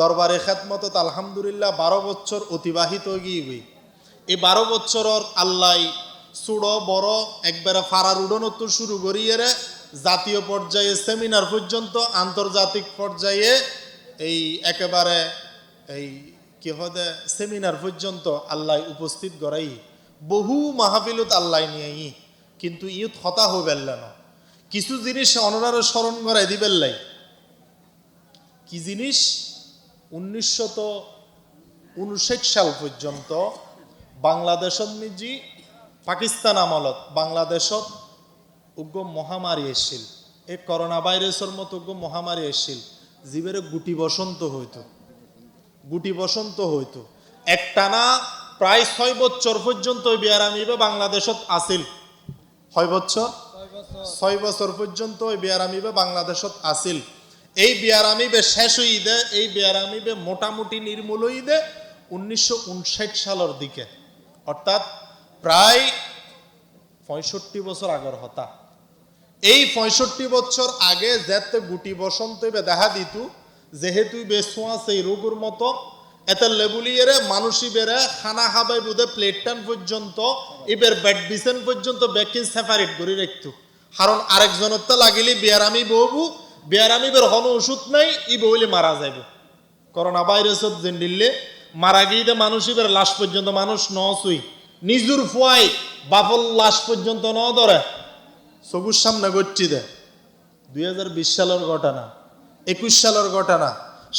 দরবারে খেতমত আলহামদুলিল্লাহ বারো বছর অতিবাহিত গিয়ে। এই বারো বছরর আল্লাহ চুড়ো বড়, একবারে ফারার উডনত শুরু করিয়ে জাতীয় পর্যায়ে সেমিনার পর্যন্ত, আন্তর্জাতিক পর্যায়ে এই একেবারে এই কি হদে, সেমিনার পর্যন্ত আল্লাহ উপস্থিত করাই। বহু মাহফিলত আল্লাহ নিয়ে কিন্তু ইয়ত হতা হবেন না। কিছু জিনিস অনরারে স্মরণ করাই দিবেন লাই। কি জিনিস? উনিশশত উনষাট সাল পর্যন্ত বাংলাদেশত নিজি পাকিস্তান আমলত বাংলাদেশত উগ্র মহামারী এসছিল। এই করোনা ভাইরাসের মতো উগ্র মহামারী এসছিল। জীবের গুটি বসন্ত হইতো। গুটি বসন্ত হইতো। একটানা প্রায় ছয় বছর পর্যন্ত ওই বিয়ারামিবে বাংলাদেশত আসিল ছয় বছর? ছয় বছর। পর্যন্ত ওই বিয়ারামিবে বাংলাদেশত আসিল এই বিয়ারামিবে শেষ হই দে এই বিয়ারামিবে মোটামুটি নির্মূল হই দে উনিশশো সালের দিকে। অর্থাৎ প্রায় পঁয়ষট্টি বছর আগের হতা এই পঁয়ষট্টি বছর আগে যেতে গুটি বসন্ত দেখা দিত, যেহেতু বেসোয়া সেই রোগের মতো, এতে লেবুলিয়েরে মানুষই বেড়ে খানা খাবাই বুধে প্লেটটান পর্যন্ত, এবার বেড বিছেন পর্যন্ত ব্যাকিন সেপারেট করে রাখতো। কারণ আরেকজনের তো লাগিলি বিয়ারামি বহবু বিয়ারামি বের হন ওষুধ নাই, ই বইলে মারা যাইব। করোনা ভাইরাসত যেন দিল্লে, মারা গিয়ে মানুষ এবার লাশ পর্যন্ত মানুষ ন শুই নিজুর ফুয়াই বাপল লাশ পর্যন্ত ন ধরে। সবুজ সামনে গচ্ছি দে। দুই হাজার বিশ সালের ঘটনা, একুশ সালের ঘটনা।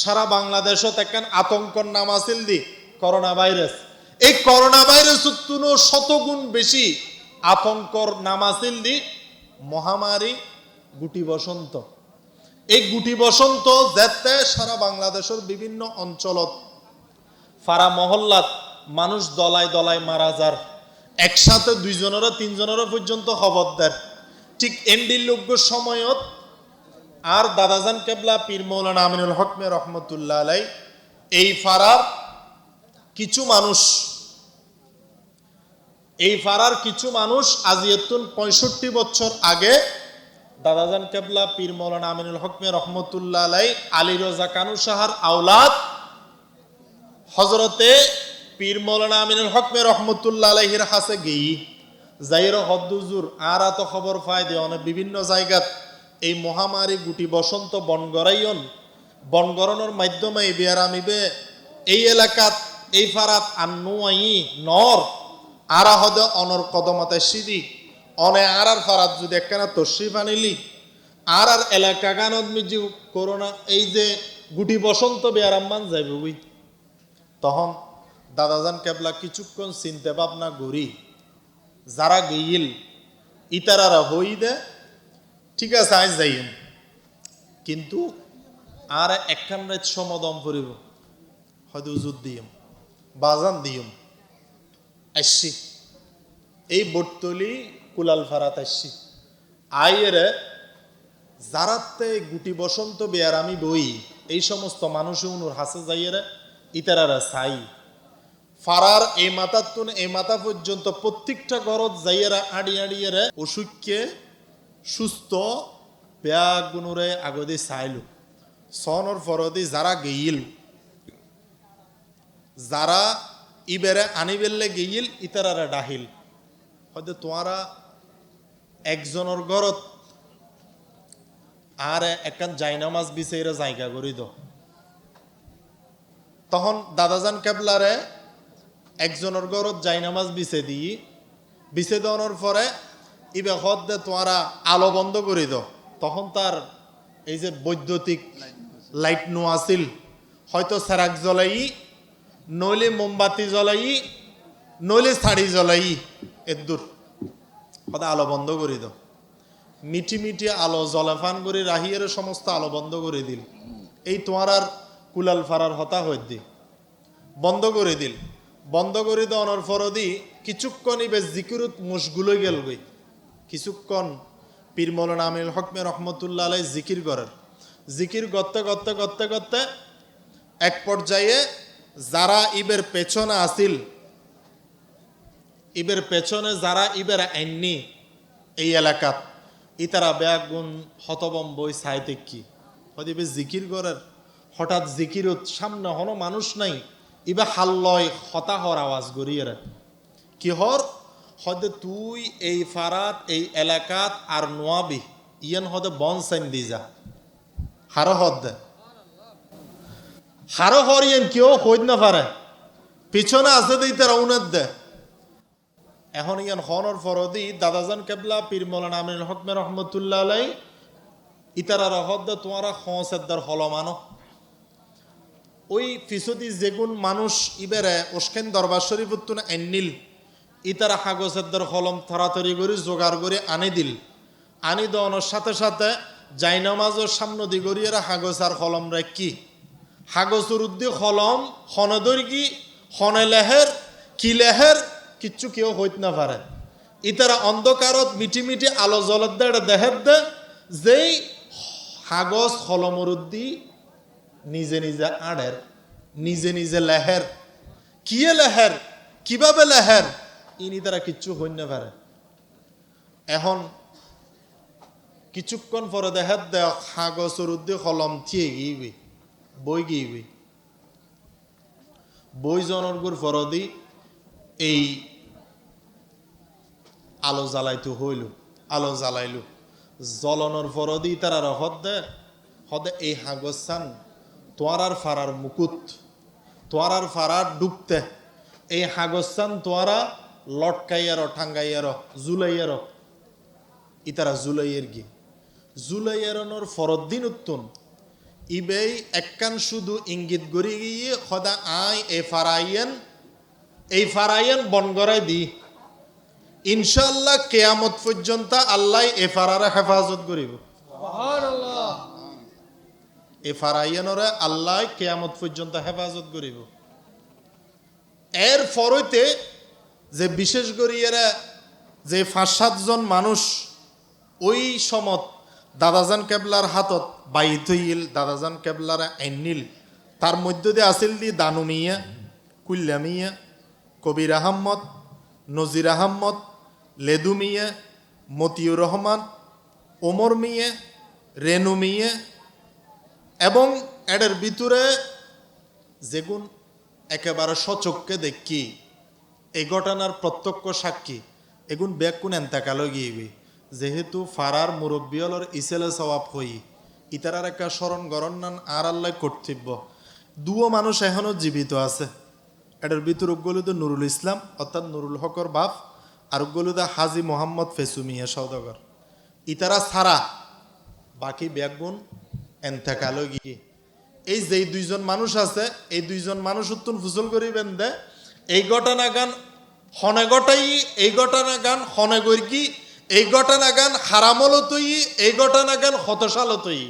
সারা বাংলাদেশত একখান আতঙ্কর নাম আছিল দি করোনা ভাইরাস। এই করোনা ভাইরাস তুনো শতগুণ বেশি আতঙ্কর নাম আছিল দি মহামারী গুটি বসন্ত। এই গুটি বসন্ত যেতে সারা বাংলাদেশের বিভিন্ন অঞ্চলত। ফারা মহল্লাত মানুষ দলায় দলায় মারা যার। একসাথে দুইজনেরও তিনজনেরও পর্যন্ত খবর দেয়। ঠিক এন্ডির লোক সময়ত আর দাদাজান কেবলা পীর মৌলানা আমিনুল হকমে রহমতুল্লাহ আলাই এই ফারার কিছু মানুষ, এই ফারার কিছু মানুষ আজিয়তুন পঁয়ষট্টি বছর আগে দাদাজান কেবলা, পীর মৌলানা আমিনুল হকমে রহমতুল্লাহ আলাই, আলী রোজা কানু সাহার আওলাদ। হজরতে পীর মৌলানা আমিনুল হকমে রহমতুল্লাহ আলাইহির হাসে গেই, যাইর হদ্দুজুর, আর এত খবর পাই দিয়ে অনেক বিভিন্ন জায়গাত এই মহামারী গুটি বসন্ত বনগরাইয়ন বনগরণের মাধ্যমে বিয়ার আমিবে এই এলাকাত, এই ফারাত আন্নু আই নর আরা হদে অনর কদমতে সিদি অনে আর আর ফারাত যদি একখানা তসিফ আনিলি আর আর এলাকা গানত মিজি করোনা, এই যে গুটি বসন্ত বিয়ার আম্মান যাইবে বুই। তখন দাদাজান কেবলা কিছুক্ষণ চিনতে ভাবনা গড়ি যারা গেইল, ইতারারা হই দে, ঠিক আছে, আজ যাইম কিন্তু আর একখান রাত সমদম করিব, হয়তো উজুদ দিম বাজান দিম আসছি। এই বটতলি কুলাল ফারাত আসছি। আইয়েরে যারাতে গুটি বসন্ত বেয়ার আমি বই, এই সমস্ত মানুষ উনুর হাসে যাইয়েরে, ইতারারা চাই ফারার এই মাথার তুন এই মাথা পর্যন্ত প্রত্যেকটা গরত যাইয়েরা আড়ি আড়িয়েরে অসুখকে সুস্থ বেয়া গুণরে আগদি চাইল সনর ফরদি যারা গেইল। যারা ইবেরে আনিবেললে গেইল, ইতারারা ডাহিল। হয়তো তোমারা একজনের ঘরত আর একখান জাইনামাজ বিচাইরা জায়গা করি দাও তখন দাদাজান কেবলারে একজনের ঘরত জাইনামাজ বিছে দিই। বিছে দেওয়ানোর পরে ইবে হদ দে তোমারা আলো বন্ধ করে দাও তখন তার এই যে বৈদ্যুতিক লাইট নো আছিল, হয়তো সেরাক জ্বলাই, নইলে মোমবাতি জ্বলাই, নইলে শাড়ি জ্বলাই এদূর সদায় আলো বন্ধ করে দাও। মিটি মিটি আলো, জলাফান করে রাহিয়ের সমস্ত আলো বন্ধ করে দিল। এই তোমার আর কুলাল ফারার হতা হয়ে দি। বন্ধ করে দিল। বন্ধ করে দেওয়ানোর ফরদি কিছুক্ষণ ইবে জিকিরুত মুশগুলো গেল গই। কিছুক্ষণ পীর মৌলানা আমিল হকমে রহমতুল্লাহ আলাই জিকির করার। জিকির করতে করতে করতে করতে এক পর্যায়ে যারা ইবের পেছনে আসিল ইবের পেছনে যারা ইবের আইননি এই এলাকাত, ইতারা ব্যাগুন হতবম বই সাহিত্যিক কি ইবে জিকির করার, হঠাৎ জিকিরত সামনে হন মানুষ নাই, ইবা হাল্লয় হতাহর আওয়াজ গড়িয়ে কি হর? হদে তুই এই ফারাত, এই এলাকাত আর নোয়াবি, ইয়ান হদে বন সাইন দি যা। হারো হদ দে। হারো হর ইয়ান কেউ হইত না পারে পিছনে আছে দিই তারা উনের দে। এখন ইয়ান হনর ফরদি দাদাজান কেবলা, পীর মৌলানা আমিনুল হকমে রহমতুল্লাহ আলাই, ইতারা রহদ দে তোমারা হসেদ্দার হলমানো। ওই ফিসদি যেগুন মানুষ ইবেরে ওসকেন দরবার শরীফ উত্তুন এন্নিল, ইতারা কাগজের হলম থরাতরি করে, জোগাড় করে আনি দিল। আনি দেওয়ানোর সাথে সাথে জাইনামাজের সামনে দি গড়িয়ে কাগজ আর কলম রাখি কাগজের উদ্দি কলম হনদর্গি হনে লেহের, কি লেহের? কিচ্ছু কেউ হইত না পারে। ইতারা অন্ধকারত মিটি মিটি আলো জলত দে দেহের দে যেই কাগজ কলমর উদ্দি নিজে নিজে আড়ের নিজে নিজে লেহের। কিয়ে লেহের? কীভাবে লেহের? ইনি তারা কিচ্ছু হইন না পারে। এখন কিছুক্ষণ পরে দেখাত দে কাগজের উদ্দে কলম থিয়ে গিয়ে বই গিয়ে বই জনের গুর ফরদি এই আলো জ্বালাইতো হইল, আলো জ্বালাইলো। জ্বলনের ফরদি তারা হদ দে হদে এই হাগজ চান তোয়ারার ফারার মুকুত তোয়ারার ফারার ডুবতে, এই হাগস্তান তোয়ারা লটকাইয়ার ঠাঙ্গাইয়ার জুলাইয়ার ইতারা জুলাইয়ের গি। জুলাইয়ারনর ফরদ্দিন উত্তন, ইবেই এককান শুধু ইঙ্গিত গড়ি গিয়ে সদা আই এ ফারাইয়েন এই ফারাইয়েন বনগড়াই দি ইনশাল্লাহ কেয়ামত পর্যন্ত আল্লাহ এ ফারারে হেফাজত করিব। এ ফারাইয়ানরে আল্লাহ কেয়ামত পর্যন্ত হেফাজত করিব। এর ফরইতে যে বিশেষ করে এরা যে পাঁচ সাতজন মানুষ ওই সমত দাদাজান কেবলার হাতত বাইত হইল দাদাজান কেবলার আইনিল তার মধ্য দিয়ে আসিল দি দানু মিয়া কুল্লা মিয়া কবির আহম্মদ নজির আহম্মদ লেদু মিয়া মতিউর রহমান ওমর মিয়া রেনু মিয়া এবং এদের ভিতরে যেগুন একেবারে সচককে দেখি, এই ঘটনার প্রত্যক্ষ সাক্ষী এগুন ব্যাগ কোন এন্তাকালো গিয়েবি যেহেতু ফারার মুরব্বিয়লর ইসেলে সবাব হই, ইতারার একটা স্মরণ গরণ নান আর আল্লাহ কর্তব্য। দুও মানুষ এখনও জীবিত আছে। এটার ভিতর উগ্গলুদে নুরুল ইসলাম, অর্থাৎ নুরুল হকর বাপ আর উগ্গলুদা হাজি মোহাম্মদ ফেসুমিয়া সৌদাগর ইতারা ছাড়া বাকি ব্যাগুন এন্তাকালো গিয়ে। এই যেই দুইজন মানুষ আছে, এই দুইজন মানুষ উত্তন ফুসল করিবেন দে এই ঘটনা গান হনে গটাই, এই ঘটনা গান হনে গর্গি, এই ঘটনা গান হারামল তৈ এই ঘটনা গান হতশাল তৈ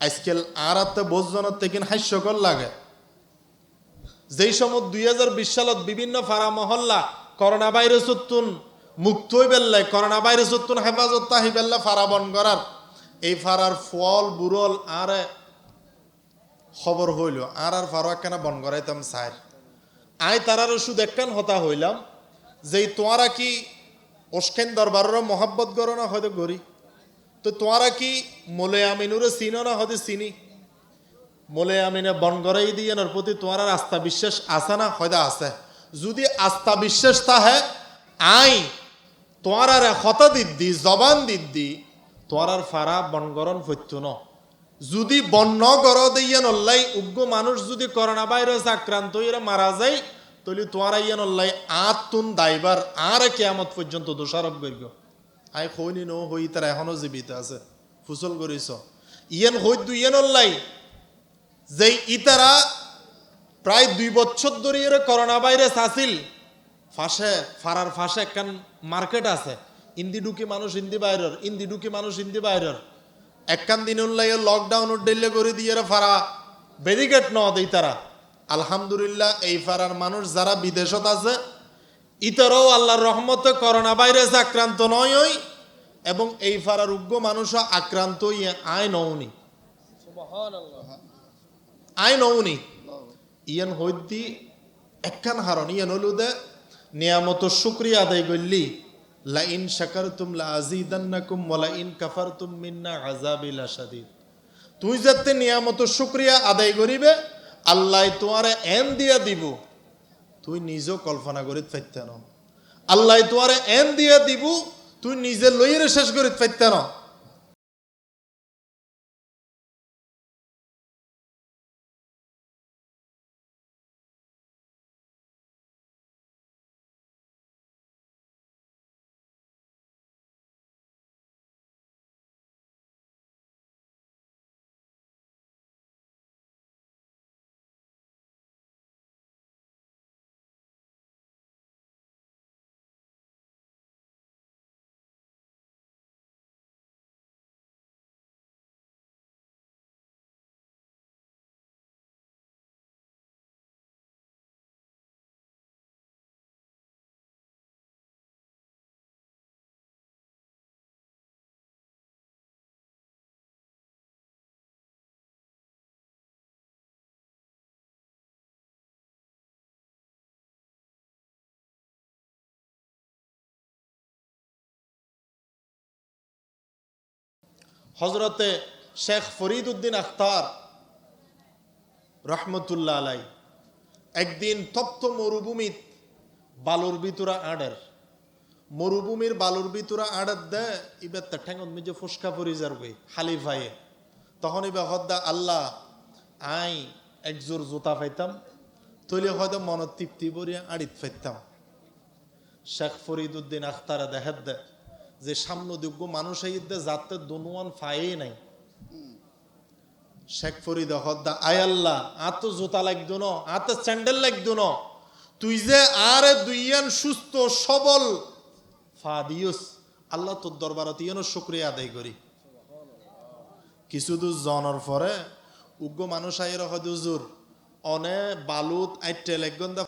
আজকাল আর আত্মা বোঝজনের থেকে হাস্যকর লাগে। যেই সময় দুই হাজার বিশ সালত বিভিন্ন ফারা মহল্লা করোনা ভাইরাস উত্তুন মুক্ত হই বেল্লাই করোনা ভাইরাস উত্তুন হেফাজত তাহি বেল্লা ফারা বন করার। এই ফারার ফল, বুরল, আর খবর হইল, আর আর ফারো একখানা বন করাইতাম সাইর আই তারার শুধু একখান হতা হইলাম যে তোয়ারা কি ওসকেন দরবারের মহাব্বত করো না হয়তো গড়ি তো তোয়ারা কি মোলে আমিনুরে চিনো না হয়তো চিনি? মোলে আমিনে বন করাই দিয়ে প্রতি তোমার আস্থা বিশ্বাস আছে না? হয়তো আছে। যদি আস্থা বিশ্বাস তাহে, আই, তোমার আর হতা দিদ্দি, জবান দিদ্দি, তোমার আর ফারা বনগরণ ফত্য ন। যদি বন্য গর দিয়ে নল্লাই উগ্র মানুষ যদি করোনা ভাইরাস আক্রান্ত হয়ে মারা যায় তাহলে তোমার ইয়ে নল্লাই আত তুন দাইবার, আর কেয়ামত পর্যন্ত দোষারোপ করিব। আই হইনি ন হই, তারা এখনও জীবিত আছে। ফুসল করিস ইয়েন হই ইয়ে নল্লাই যে ইতারা প্রায় দুই বছর ধরে এর করোনা ভাইরাস আসিল ফাঁসে ফারার ফাঁসে একখান মার্কেট আছে। ইন্দি ঢুকি মানুষ ইন্দি বাইরের ইন্দি ঢুকি মানুষ ইন্দি বাইরের। একখান দিন উল্লাই লকডাউন ডেলে করে দিয়ে ফারা ব্যারিকেড ন দেই তারা। আলহামদুলিল্লাহ এই ফারার মানুষ যারা বিদেশত আছে ইতারাও আল্লাহর রহমতে করোনা ভাইরাস আক্রান্ত নয় ওই এবং এই ফারার উগ্র মানুষও আক্রান্ত ইয়ে আয় নৌনি। আই নৌনি। ইয়ান হইদি একখান হারণ, ইয়ান হলুদে, নিয়ামত শুক্রিয়া আদায় করলি লা ইন শাকারতুম লা আজিদান্নাকুম ওয়া লা ইন কাফারতুম মিন্না আযাবিল আশাদীদ। তুই যাতে নিয়ামত শুক্রিয়া আদায় করিবে, আল্লাহ তোমারে এন দিয়া দিব, তুই নিজেও কল্পনা করিত পাইতে ন আল্লাহ তোমারে এন দিয়া দিব, তুই নিজে লইয়ের শেষ করিত পাইতে হজরতে শেখ ফরিদ উদ্দিন আখতার রহমতুল্লাহ আলাই একদিন তপ্ত মরুভূমিত বালুর ভিতরা আড়ের, মরুভূমির বালুর ভিতরা আড়ের দে, ইবে তা ঠেঙ্গত মিজে ফুসকা পরি যারবে হালি ভাইয়ে তখন ইবা হদ্দা আল্লাহ, আই একজোর জোতা পাইতাম, তৈলে হয়তো মনত তৃপ্তি বরিয়া আড়িত পাইতাম। শেখ ফরিদ উদ্দিন আখতারা দেখাত দে যে সামনে যোগ্য মানুষ আইতে যাতে দনুয়ান ফায়ে নাই। শেখ ফরিদ হদ্দা, আয় আল্লাহ, আত জোতা লাগতো ন আত স্যান্ডেল লাগতো ন তুই যে আরে দুইয়ান সুস্থ, সবল ফা দিয়স আল্লাহ তোর দরবারত ইয়ানো শুক্রিয়া আদায় করি। কিছু দূর জনের পরে উগ্র মানুষ আইর হয় দুজুর অনে বালুত আইটে লেগন্দা